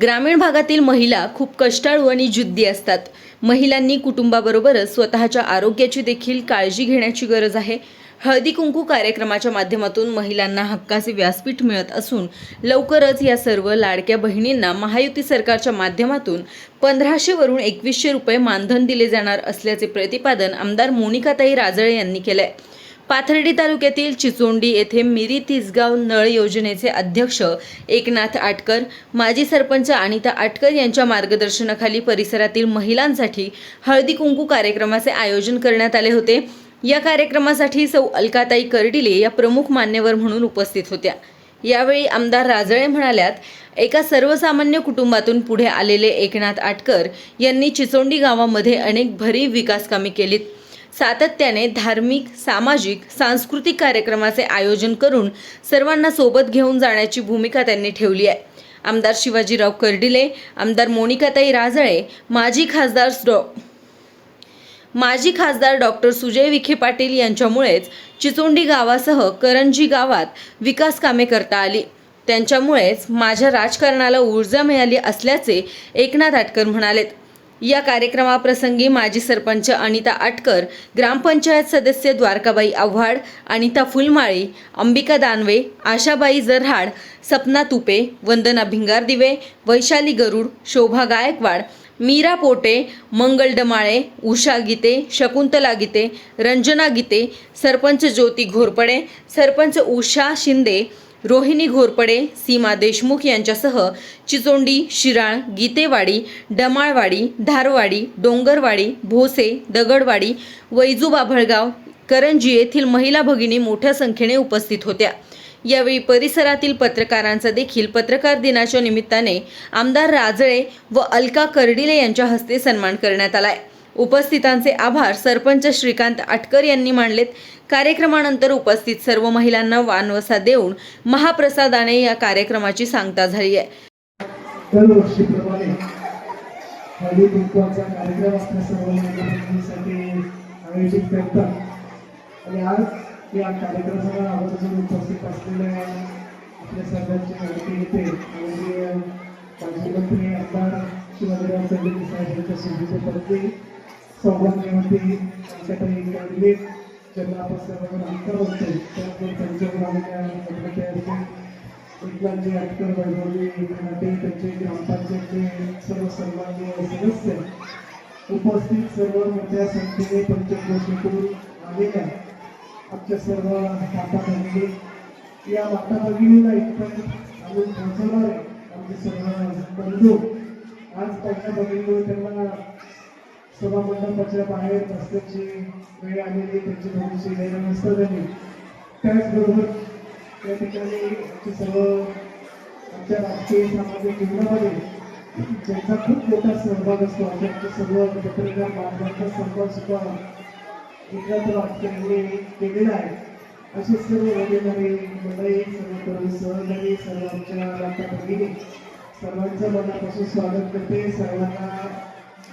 ग्रामीण भागातील महिला खूप कष्टाळू आणि जिद्दी असतात. महिलांनी कुटुंबाबरोबरच स्वतःच्या आरोग्याची देखील काळजी घेण्याची गरज आहे. हळदी कुंकू कार्यक्रमाच्या माध्यमातून महिलांना हक्काचे व्यासपीठ मिळत असून लवकरच या सर्व लाडक्या बहिणींना महायुती सरकारच्या माध्यमातून पंधराशे वरून एकवीसशे रुपये मानधन दिले जाणार असल्याचे प्रतिपादन आमदार मोनिकाताई राजळे यांनी केलंय. पाथर्डी तालुक्यातील चिचोंडी येथे मिरी तिसगाव नळ योजनेचे अध्यक्ष एकनाथ आटकर माजी सरपंच अनिता आटकर यांच्या मार्गदर्शनाखाली परिसरातील महिलांसाठी हळदी कुंकू कार्यक्रमाचे आयोजन करण्यात आले होते. या कार्यक्रमासाठी सौ अलकाताई कर्डिले या प्रमुख मान्यवर म्हणून उपस्थित होत्या. यावेळी आमदार राजळे म्हणाल्यात एका सर्वसामान्य कुटुंबातून पुढे आलेले एकनाथ आटकर यांनी चिचोंडी गावामध्ये अनेक भरीव विकास कामे केलीत. सातत्याने धार्मिक सामाजिक सांस्कृतिक कार्यक्रमाचे आयोजन करून सर्वांना सोबत घेऊन जाण्याची भूमिका त्यांनी ठेवली आहे. आमदार शिवाजीराव कर्डिले आमदार मोनिकाताई राजळे माजी खासदार डॉ माजी खासदार डॉक्टर सुजय विखे पाटील यांच्यामुळेच चिचोंडी गावासह करंजी गावात विकास कामे करता आली. त्यांच्यामुळेच माझ्या राजकारणाला ऊर्जा मिळाली असल्याचे एकनाथ आटकर म्हणालेत. या कार्यक्रमाप्रसंगी माजी सरपंच अनिता आटकर ग्रामपंचायत सदस्य द्वारकाबाई आव्हाड अनिता फुलमाळी अंबिका दानवे आशाबाई जरहाड सपना तुपे वंदना भिंगार दिवे वैशाली गरुड शोभा गायकवाड मीरा पोटे मंगल डमाळे उषा गीते शकुंतला गीते रंजना गीते सरपंच ज्योती घोरपडे सरपंच उषा शिंदे रोहिणी घोरपडे सीमा देशमुख यांच्यासह चिचोंडी शिराळ गीतेवाडी डमाळवाडी धारवाडी डोंगरवाडी भोसे दगडवाडी वैजू बाभळगाव करंजी येथील महिला भगिनी मोठ्या संख्येने उपस्थित होत्या. यावेळी परिसरातील पत्रकारांचा देखील पत्रकार दिनाच्या निमित्ताने आमदार राजळे व अलका कर्डिले यांच्या हस्ते सन्मान करण्यात आला आहे उपस्थितांचे आभार सरपंच श्रीकांत आटकर यांनी मानलेत कार्यक्रमानंतर उपस्थित सर्व महिलांना वानवसा देऊन महाप्रसादाने या कार्यक्रमाची सांगता झाली आहे. कार्यक्रमाला सौभाग्यवती त्यांच्याकडे गाडगे ज्यांना आपण सर्व अंतर होतो त्यानंतर त्यांच्यावर आलेल्या पत्रकारांचे एकनाथजी आटकर वैभवजी नाटे त्यांचे ग्रामपंचायतचे सर्व सन्माननीय सदस्य उपस्थित सर्व मोठ्या संख्येने पंचक्रोशीतून आलेल्या आमच्या सर्व माता भगिनी. या माता भगिनीला इथपर्यंत आणून पोहोचवणारे आमचे सर्व बंधू. आज त्यांच्या भगिनीमुळे त्यांना सभा मंडपाच्या बाहेर रस्त्याची वेळ आलेली त्यांची थोडीशी नसतं झाली. त्याचबरोबर त्या ठिकाणी आमचे सर्व आमच्या राजकीय सामाजिक जीवनामध्ये ज्यांचा खूप मोठा सहभाग असतो आमचे सर्व पत्रकार बांधवांचा सहभाग सुद्धा एकत्र वाटते केलेला आहे. असे सर्व वडीलधारी मंडळी सर्व तरुण सहकारी सर्व आमच्या माता भगिनी सर्वांचं मनापासून स्वागत करते. सर्वांना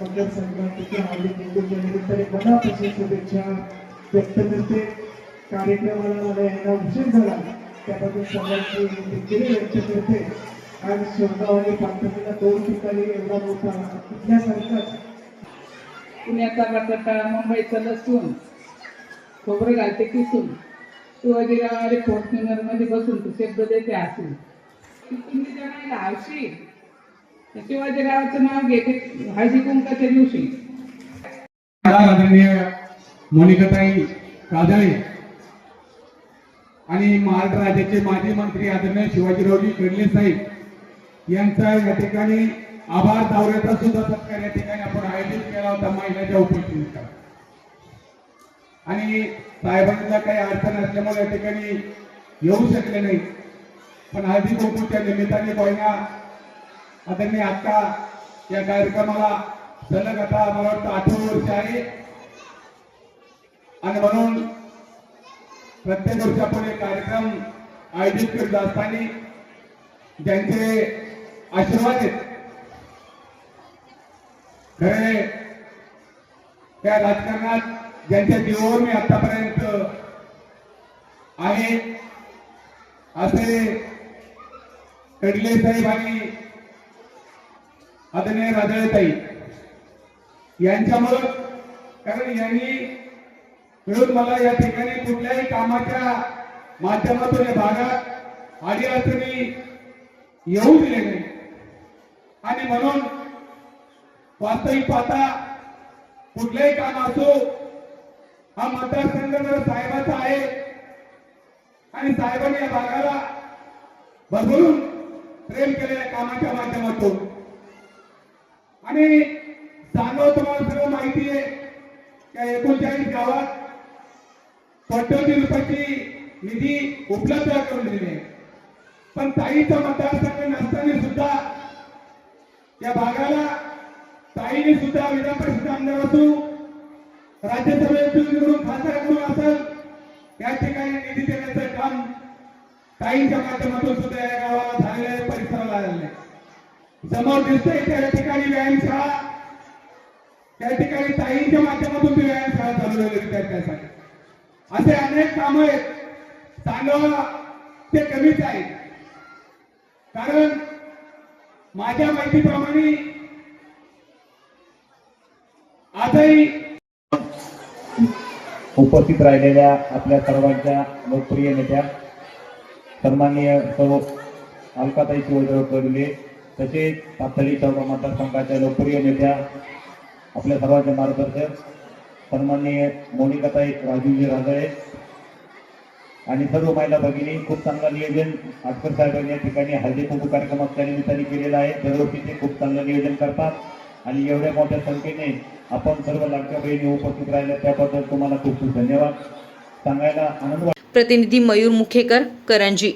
मकर संक्रांतीच्या हार्दिक कुंकूच्या निमित्ताने मनापासून शुभेच्छा व्यक्त करते कार्यक्रमाला मला यायला उशीर झाला. त्याबद्दल सर्वांची दिलगिरी व्यक्त करते. आज शेवगाव आणि पाठवलेला दोन ठिकाणी एवढा मोठा कुठल्यासारखाच पुण्याचा बटाटा मुंबईचं लसूण. खोबरं घालते किसून. शिवाजीरावाले फॉर्च्युनरमध्ये बसून तू शब्द देते असून. तुम्ही जणायला हौशी शिवाजीरावाचं नाव घेते हळदी कुंकाच्या दिवशी. आदरणीय मोनिकाताई कादळे आणि महाराष्ट्र राज्याचे माजी मंत्री आदरणीय शिवाजीरावजी कर्ले साहेब यांचा या ठिकाणी आभार दौऱ्याचा सुद्धा सत्कार या ठिकाणी आपण आयोजित केला होता महिलांच्या उपस्थितीचा. आणि साहेबांना काही अडचण असल्यामुळे या ठिकाणी येऊ शकले नाही. पण हळदी कुंकूच्या निमित्ताने बहिणा आदरणीय आता या कार्यक्रमाला सलग आता मला वाटतं आठवण वर्ष आहे. आणि म्हणून प्रत्येक वर्षी आपण हे कार्यक्रम आयोजित करत असताना ज्यांचे आशीर्वाद आहेत खरे त्या राजकारणात ज्यांच्या जीवावर मी आतापर्यंत आहे असे कडले साहेब आणि आदरणीय राजळताई यांच्यामुळं कारण यांनी मिळून मला या ठिकाणी कुठल्याही कामाच्या माध्यमातून या भागात अडीअडचणी येऊ दिले नाही. आणि म्हणून वास्तविक पाहता कुठलेही काम असो हा मतदारसंघ जर साहेबाचा आहे आणि साहेबांनी या भागाला भरभरून प्रेम केलेल्या कामाच्या माध्यमातून आणि सांगव तुम्हाला सगळं माहिती आहे. त्या एकोणचाळीस गावात कोट्यवधी रुपयाची निधी उपलब्ध करून दिली आहे. पण ताईचा मतदारसंघ नसताना सुद्धा या भागाला ताईने सुद्धा विधान परिषद आमदार असू राज्यसभेतून निवडून खासदार खासदाराकडून असेल या ठिकाणी निधी देण्याचं काम ताईंच्या माध्यमातून सुद्धा या गावाला झालेलं आहे परिसराला आलेलं आहे. समोर दिसतोय त्या ठिकाणी व्यायामशाळा. त्या ठिकाणी ताईंच्या माध्यमातून ती व्यायामशाळा चालू झाली विद्यार्थ्यांसाठी असे अनेक कामं आहेत. सांगावा ते कमीच आहे कारण माझ्या माहितीप्रमाणे आजही उपस्थित राहिलेल्या आपल्या सर्वांच्या लोकप्रिय नेत्या सन्माननीय सर्व अलकाताई शिवजराव कडले तसेच पाथली चौका मतदारसंघाच्या लोकप्रिय नेत्या आपल्या सर्वांचे मार्गदर्शक सन्माननीय मोनिकाताई राजूजी राजळे आणि सर्व महिला भगिनी खूप चांगलं नियोजन आटकर साहेबांनी या ठिकाणी हळदी कुंकू कार्यक्रमाच्या निमित्ताने केलेला आहे. दरवर्षी ते खूप चांगलं नियोजन करतात आणि एवढ्या मोठ्या संख्येने आपण सर्व लाडक्या बहिणी उपस्थित राहिल्या त्याबद्दल तुम्हाला खूप खूप धन्यवाद. सांगायला आनंद प्रतिनिधी मयूर मुखेकर करंजी.